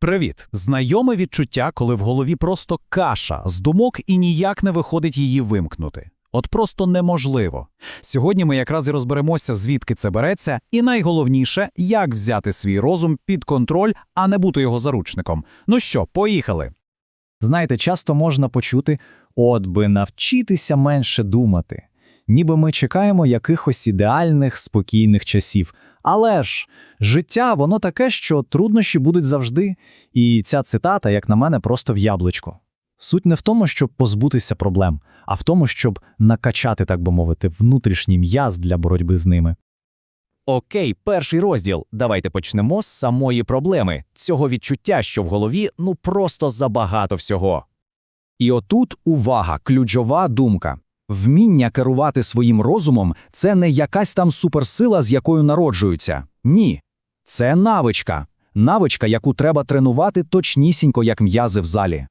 Привіт! Знайоме відчуття, коли в голові просто каша з думок і ніяк не виходить її вимкнути. От просто неможливо. Сьогодні ми якраз і розберемося, звідки це береться, і найголовніше, як взяти свій розум під контроль, а не бути його заручником. Ну що, поїхали. Знаєте, часто можна почути «от би навчитися менше думати», ніби ми чекаємо якихось ідеальних, спокійних часів. Але ж життя, воно таке, що труднощі будуть завжди, і ця цитата, як на мене, просто в яблучко. Суть не в тому, щоб позбутися проблем, а в тому, щоб накачати, так би мовити, внутрішній м'яз для боротьби з ними. Окей, перший розділ. Давайте почнемо з самої проблеми, цього відчуття, що в голові ну просто забагато всього. І отут увага, ключова думка. Вміння керувати своїм розумом це не якась там суперсила, з якою народжуються. Ні. Це навичка. Навичка, яку треба тренувати точнісінько, як м'язи в залі.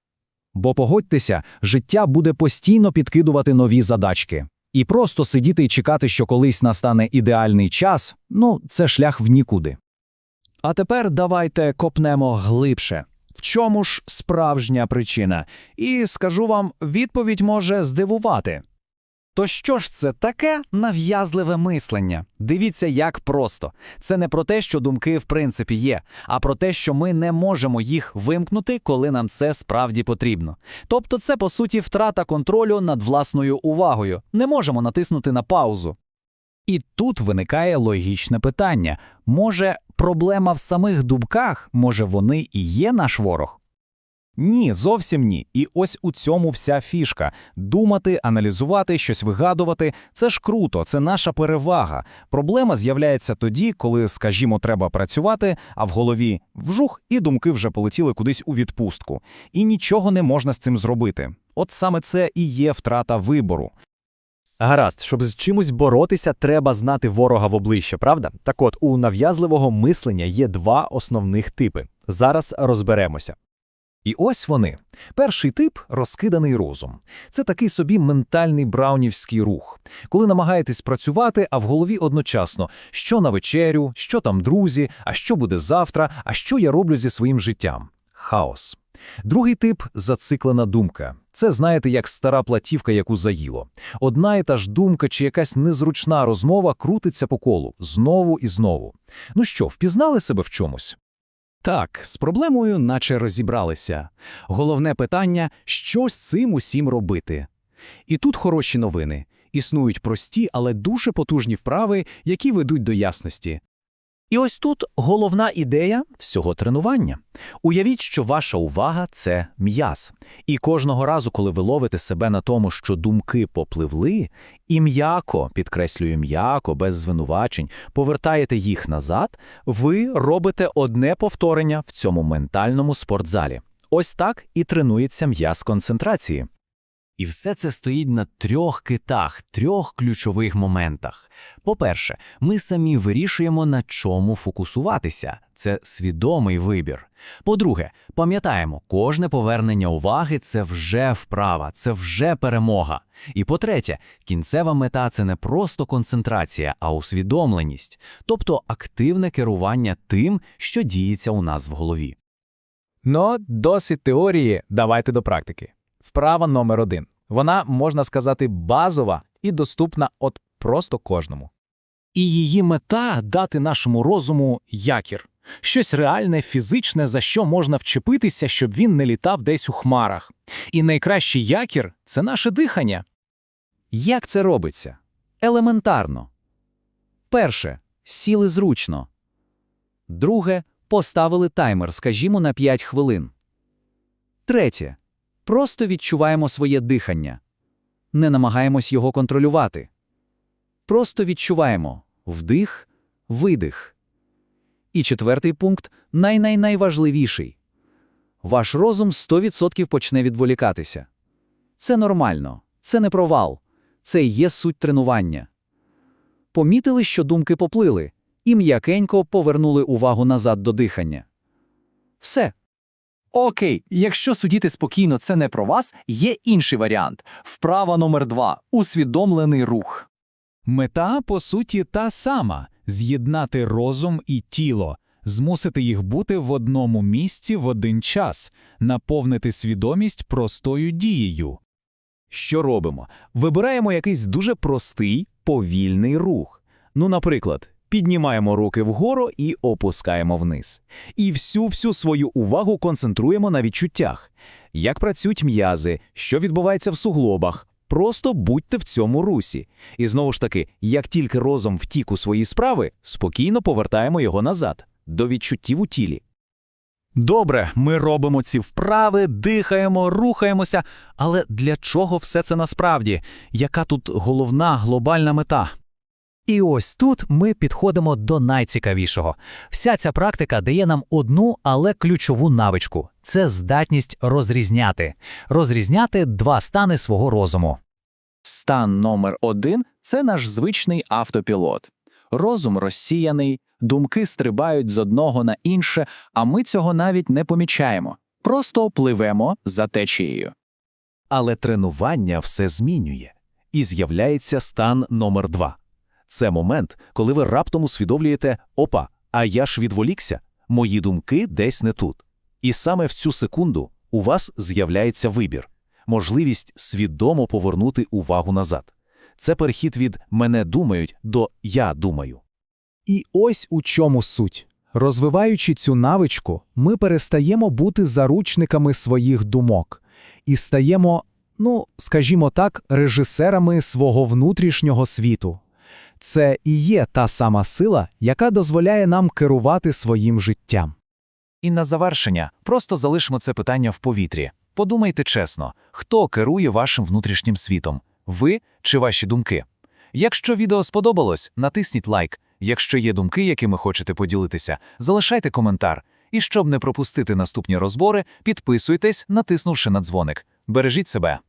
Бо погодьтеся, життя буде постійно підкидувати нові задачки. І просто сидіти і чекати, що колись настане ідеальний час ну, це шлях в нікуди. А тепер давайте копнемо глибше. В чому ж справжня причина? І скажу вам, відповідь може здивувати. То що ж це таке нав'язливе мислення? Дивіться, як просто. Це не про те, що думки в принципі є, а про те, що ми не можемо їх вимкнути, коли нам це справді потрібно. Тобто, це по суті втрата контролю над власною увагою. Не можемо натиснути на паузу. І тут виникає логічне питання: може, проблема в самих думках, може, вони і є наш ворог? Ні, зовсім ні. І ось у цьому вся фішка. Думати, аналізувати, щось вигадувати це ж круто, це наша перевага. Проблема з'являється тоді, коли, скажімо, треба працювати, а в голові вжух, і думки вже полетіли кудись у відпустку. І нічого не можна з цим зробити. От саме це і є втрата вибору. Гаразд, щоб з чимось боротися, треба знати ворога в обличчя, правда? Так от, у нав'язливого мислення є два основних типи. Зараз розберемося. І ось вони. Перший тип розкиданий розум. Це такий собі ментальний браунівський рух, коли намагаєтесь працювати, а в голові одночасно, що на вечерю, що там друзі, а що буде завтра, а що я роблю зі своїм життям. Хаос. Другий тип зациклена думка. Це, знаєте, як стара платівка, яку заїло. Одна і та ж думка чи якась незручна розмова крутиться по колу знову і знову. Ну що, впізнали себе в чомусь? Так, з проблемою наче розібралися. Головне питання що з цим усім робити? І тут хороші новини. Існують прості, але дуже потужні вправи, які ведуть до ясності. І ось тут головна ідея всього тренування. Уявіть, що ваша увага це м'яз. І кожного разу, коли ви ловите себе на тому, що думки попливли, і м'яко, підкреслюю м'яко, без звинувачень, повертаєте їх назад, ви робите одне повторення в цьому ментальному спортзалі. Ось так і тренується м'яз концентрації. І все це стоїть на трьох китах, трьох ключових моментах. По-перше, ми самі вирішуємо, на чому фокусуватися. Це свідомий вибір. По-друге, пам'ятаємо, кожне повернення уваги це вже вправа, це вже перемога. І по-третє, кінцева мета це не просто концентрація, а усвідомленість, тобто активне керування тим, що діється у нас в голові. Ну, досить теорії, давайте до практики. Вправа номер один. Вона, можна сказати, базова і доступна от просто кожному. І її мета дати нашому розуму якір, щось реальне, фізичне, за що можна вчепитися, щоб він не літав десь у хмарах. І найкращий якір це наше дихання. Як це робиться? Елементарно. Перше сіли зручно. Друге поставили таймер, скажімо, на 5 хвилин. Третє. Просто відчуваємо своє дихання. Не намагаємось його контролювати. Просто відчуваємо вдих, видих. І четвертий пункт найнайнайважливіший. Ваш розум 100% почне відволікатися. Це нормально, це не провал, це є суть тренування. Помітили, що думки поплили, і м'якенько повернули увагу назад до дихання. Все. Окей, якщо судіти спокійно, це не про вас, є інший варіант. Вправа номер два усвідомлений рух. Мета, по суті, та сама з'єднати розум і тіло, змусити їх бути в одному місці в один час, наповнити свідомість простою дією. Що робимо? Вибираємо якийсь дуже простий, повільний рух. Ну, наприклад, піднімаємо руки вгору і опускаємо вниз. І всю-всю свою увагу концентруємо на відчуттях. Як працюють м'язи, що відбувається в суглобах. Просто будьте в цьому русі. І знову ж таки, як тільки розум втік у свої справи, спокійно повертаємо його назад, до відчуттів у тілі. Добре, ми робимо ці вправи, дихаємо, рухаємося. Але для чого все це насправді? Яка тут головна глобальна мета? І ось тут ми підходимо до найцікавішого. Вся ця практика дає нам одну, але ключову навичку це здатність розрізняти, розрізняти два стани свого розуму. Стан номер один це наш звичний автопілот. Розум розсіяний, думки стрибають з одного на інше, а ми цього навіть не помічаємо. Просто пливемо за течією. Але тренування все змінює. І з'являється стан номер два. Це момент, коли ви раптом усвідомлюєте «Опа, а я ж відволікся, мої думки десь не тут». І саме в цю секунду у вас з'являється вибір, можливість свідомо повернути увагу назад. Це перехід від «мене думають» до «я думаю». І ось у чому суть. Розвиваючи цю навичку, ми перестаємо бути заручниками своїх думок і стаємо, ну, скажімо так, режисерами свого внутрішнього світу. Це і є та сама сила, яка дозволяє нам керувати своїм життям. І на завершення просто залишимо це питання в повітрі. Подумайте чесно, хто керує вашим внутрішнім світом? Ви чи ваші думки? Якщо відео сподобалось, натисніть лайк. Якщо є думки, якими хочете поділитися, залишайте коментар. І щоб не пропустити наступні розбори, підписуйтесь, натиснувши на дзвоник. Бережіть себе.